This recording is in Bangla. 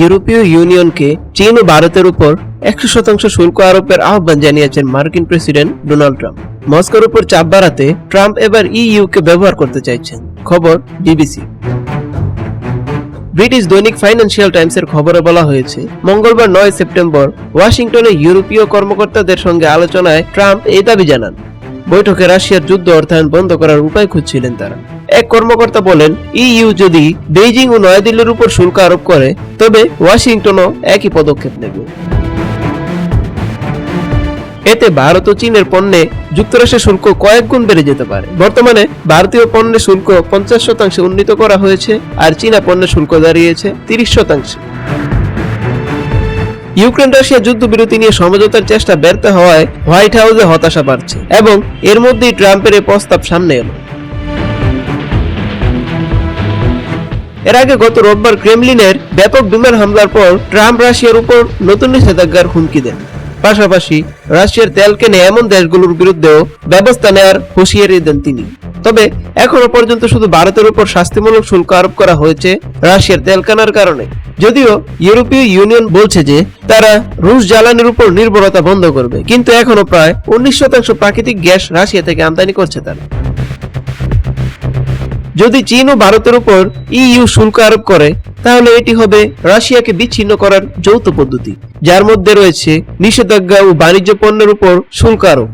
ইউরোপীয় ইউনিয়নকে চীন ও ভারতের উপর একশো শতাংশ শুল্ক আরোপের আহ্বান জানিয়েছেন মার্কিন প্রেসিডেন্ট ডোনাল্ড ট্রাম্প। মস্কোর উপর চাপ বাড়াতে ট্রাম্প এবার ইইউকে ব্যবহার করতে চাইছেন। খবর বিবিসি। ব্রিটিশ দৈনিক ফাইন্যান্সিয়াল টাইমসের খবরে বলা হয়েছে, মঙ্গলবার নয় সেপ্টেম্বর ওয়াশিংটনে ইউরোপীয় কর্মকর্তাদের সঙ্গে আলোচনায় ট্রাম্প এই দাবি জানান। বৈঠকে রাশিয়ার যুদ্ধ অর্থায়ন বন্ধ করার উপায় খুঁজছিলেন তারা। এক কর্মকর্তা বলেন, ইইউ যদি বেইজিং ও নয়াদিল্লির উপর শুল্ক আরোপ করে, তবে ওয়াশিংটনও একই পদক্ষেপ নেবে। এতে ভারত ও চীনের পণ্যে যুক্তরাষ্ট্রের শুল্ক কয়েক গুণ বেড়ে যেতে পারে। বর্তমানে ভারতীয় পণ্যের শুল্ক পঞ্চাশ শতাংশে উন্নীত করা হয়েছে আর চীনা পণ্যের শুল্ক দাঁড়িয়েছে তিরিশ শতাংশে। ইউক্রেন রাশিয়া যুদ্ধবিরতি নিয়ে সমঝোতার চেষ্টা ব্যর্থ হওয়ায় হোয়াইট হাউসে হতাশা বাড়ছে এবং এর মধ্যেই ট্রাম্পের এই প্রস্তাব সামনে এলো। এর আগে গত রোববার ক্রেমলিনের ব্যাপক বিমান হামলার পর ট্রাম্প রাশিয়ার উপর নতুন নিষেধাজ্ঞার হুমকি দেন। পাশাপাশি রাশিয়ার তেল কেনে এমন দেশগুলোর বিরুদ্ধেও ব্যবস্থা নেওয়ার হুঁশিয়ারি দেন তিনি। তবে এখনও পর্যন্ত শুধু ভারতের উপর শাস্তিমূলক শুল্ক আরোপ করা হয়েছে রাশিয়ার তেল কেনার কারণে। যদিও ইউরোপীয় ইউনিয়ন বলছে যে তারা রুশ জ্বালানির উপর নির্ভরতা বন্ধ করবে, কিন্তু এখনও প্রায় উনিশ শতাংশ প্রাকৃতিক গ্যাস রাশিয়া থেকে আমদানি করছে তারা। যদি চীন ও ভারতের উপর ইইউ শুল্ক আরোপ করে, তাহলে এটি হবে রাশিয়াকে বিচ্ছিন্ন করার যৌথ পদ্ধতি, যার মধ্যে রয়েছে নিষেধাজ্ঞা ও বাণিজ্য পণ্যের উপর শুল্ক আরোপ।